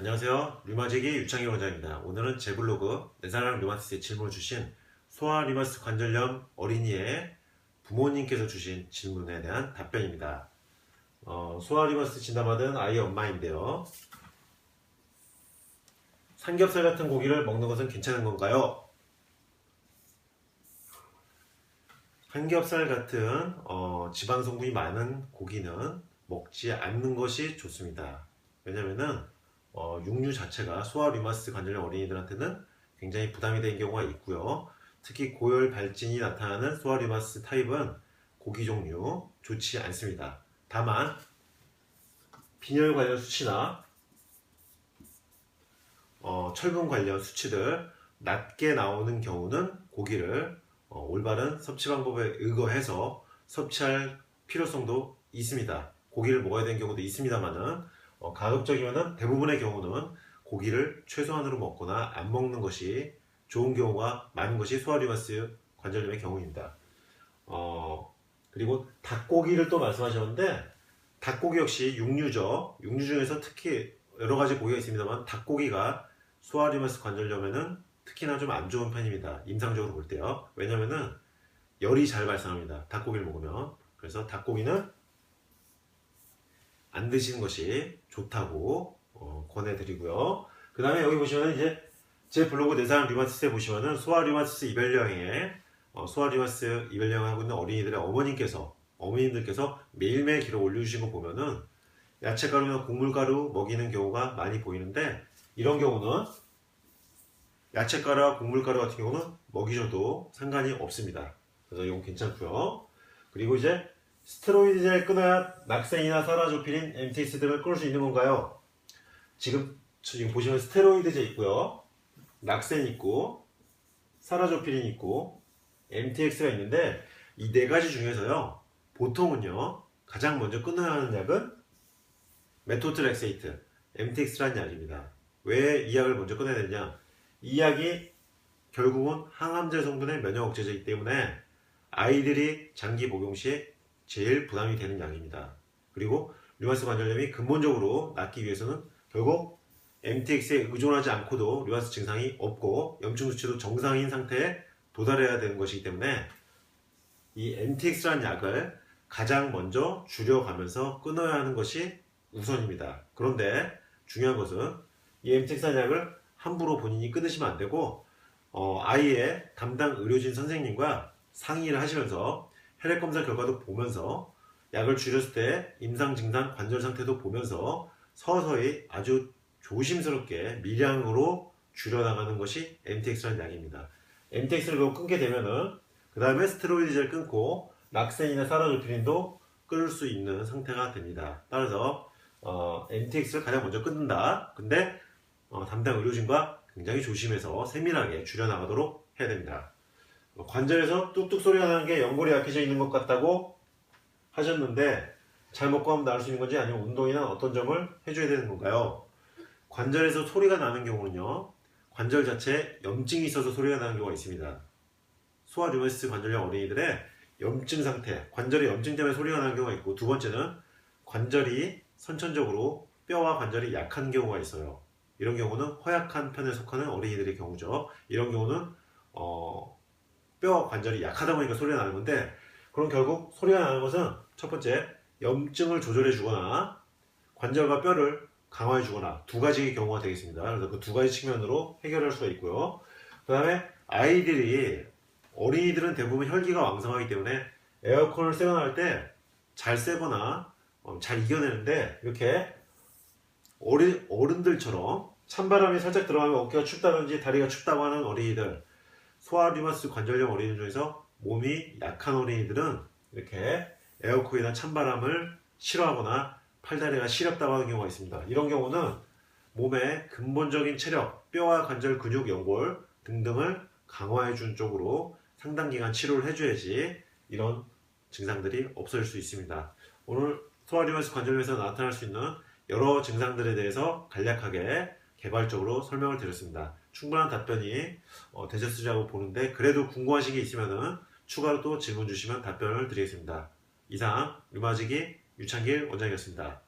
안녕하세요. 류마지기 유창희 원장입니다. 오늘은 제 블로그 내 사랑 류마티스에 질문을 주신 소아 류마티스 관절염 어린이의 부모님께서 주신 질문에 대한 답변입니다. 어, 소아 류마티스 진단받은 아이의 엄마인데요. 삼겹살 같은 고기를 먹는 것은 괜찮은 건가요? 삼겹살 같은 어, 지방 성분이 많은 고기는 먹지 않는 것이 좋습니다. 왜냐면은 어, 육류 자체가 소아 류마티스 관절염 어린이들한테는 굉장히 부담이 되는 경우가 있고요. 특히 고열 발진이 나타나는 소아 류마티스 타입은 고기 종류 좋지 않습니다. 다만 빈혈 관련 수치나 어, 철분 관련 수치들 낮게 나오는 경우는 고기를 어, 올바른 섭취 방법에 의거해서 섭취할 필요성도 있습니다. 고기를 먹어야 되는 경우도 있습니다만은 어, 가급적이면은 대부분의 경우는 고기를 최소한으로 먹거나 안 먹는 것이 좋은 경우가 많은 것이 소아리마스 관절염의 경우입니다. 어, 그리고 닭고기를 또 말씀하셨는데 닭고기 역시 육류죠. 육류 중에서 특히 여러 가지 고기가 있습니다만 닭고기가 소아리마스 관절염에는 특히나 좀 안 좋은 편입니다. 임상적으로 볼 때요. 왜냐면은 열이 잘 발생합니다. 닭고기를 먹으면. 그래서 닭고기는 안 드시는 것이 좋다고 어, 권해드리고요. 그 다음에 여기 보시면은 이제 제 블로그 내사랑 류마티스에 보시면은 소아 류마티스 이별여행에 어, 소아 류마티스 이별여행 하고 있는 어린이들의 어머님께서 어머님들께서 매일매일 기록 올려주신 거 보면은 야채가루나 곡물가루 먹이는 경우가 많이 보이는데 이런 경우는 야채가루와 곡물가루 같은 경우는 먹이셔도 상관이 없습니다. 그래서 이건 괜찮고요. 그리고 이제 스테로이드제를 끊어야 낙생이나 사라조피린, MTX 등을 끊을 수 있는 건가요? 지금 지금 보시면 스테로이드제 있고요. 낙센 있고 사라조피린 있고 MTX가 있는데 이 네 가지 중에서요. 보통은요. 가장 먼저 끊어야 하는 약은 메토트렉세이트, MTX라는 약입니다. 왜 이 약을 먼저 끊어야 되냐? 이 약이 결국은 항암제 성분의 면역 억제제이기 때문에 아이들이 장기 복용 시에 제일 부담이 되는 약입니다. 그리고 류마스 관절염이 근본적으로 낫기 위해서는 결국 MTX에 의존하지 않고도 류마스 증상이 없고 염증 수치도 정상인 상태에 도달해야 되는 것이기 때문에 이 MTX라는 약을 가장 먼저 줄여가면서 끊어야 하는 것이 우선입니다. 그런데 중요한 것은 이 MTX라는 약을 함부로 본인이 끊으시면 안 되고 어, 아이의 담당 의료진 선생님과 상의를 하시면서 혈액 검사 결과도 보면서 약을 줄였을 때 임상 증상 관절 상태도 보면서 서서히 아주 조심스럽게 미량으로 줄여나가는 것이 MTX라는 약입니다. MTX를 끊게 되면은 그 다음에 스테로이드제를 끊고 락센이나 사라조피린도 끊을 수 있는 상태가 됩니다. 따라서 어, MTX를 가장 먼저 끊는다. 근데 어, 담당 의료진과 굉장히 조심해서 세밀하게 줄여나가도록 해야 됩니다. 어, 관절에서 뚝뚝 소리가 나는 게 연골이 약해져 있는 것 같다고 하셨는데 잘 먹고 하면 나을 수 있는 건지 아니면 운동이나 어떤 점을 해줘야 되는 건가요? 관절에서 소리가 나는 경우는요 관절 자체에 염증이 있어서 소리가 나는 경우가 있습니다. 소아 류마티스 관절염 어린이들의 염증 상태, 관절의 염증 때문에 소리가 나는 경우가 있고 두 번째는 관절이 선천적으로 뼈와 관절이 약한 경우가 있어요. 이런 경우는 허약한 편에 속하는 어린이들의 경우죠. 이런 경우는 어, 뼈 관절이 약하다 보니까 소리가 나는 건데 그럼 결국 소리가 나는 것은 첫 번째 염증을 조절해 주거나 관절과 뼈를 강화해 주거나 두 가지의 경우가 되겠습니다. 그래서 그 두 가지 측면으로 해결할 수가 있고요. 그 다음에 아이들이 어린이들은 대부분 혈기가 왕성하기 때문에 에어컨을 세워놓을 때잘 쐬거나 어, 잘 이겨내는데 이렇게 어린, 어른들처럼 찬바람이 살짝 들어가면 어깨가 춥다든지 다리가 춥다고 하는 어린이들 소아 류마스 관절염 어린이 중에서 몸이 약한 어린이들은 이렇게 에어컨이나 찬바람을 싫어하거나 팔다리가 시렵다고 하는 경우가 있습니다. 이런 경우는 몸의 근본적인 체력, 뼈와 관절 근육 연골 등등을 강화해 준 쪽으로 상당 기간 치료를 해줘야지 이런 증상들이 없어질 수 있습니다. 오늘 소아 류마스 관절염에서 나타날 수 있는 여러 증상들에 대해서 간략하게 개발적으로 설명을 드렸습니다. 충분한 답변이 어, 되셨으리라고 보는데 그래도 궁금하신 게 있으면 추가로 또 질문 주시면 답변을 드리겠습니다. 이상 류마지기 유창길 원장이었습니다.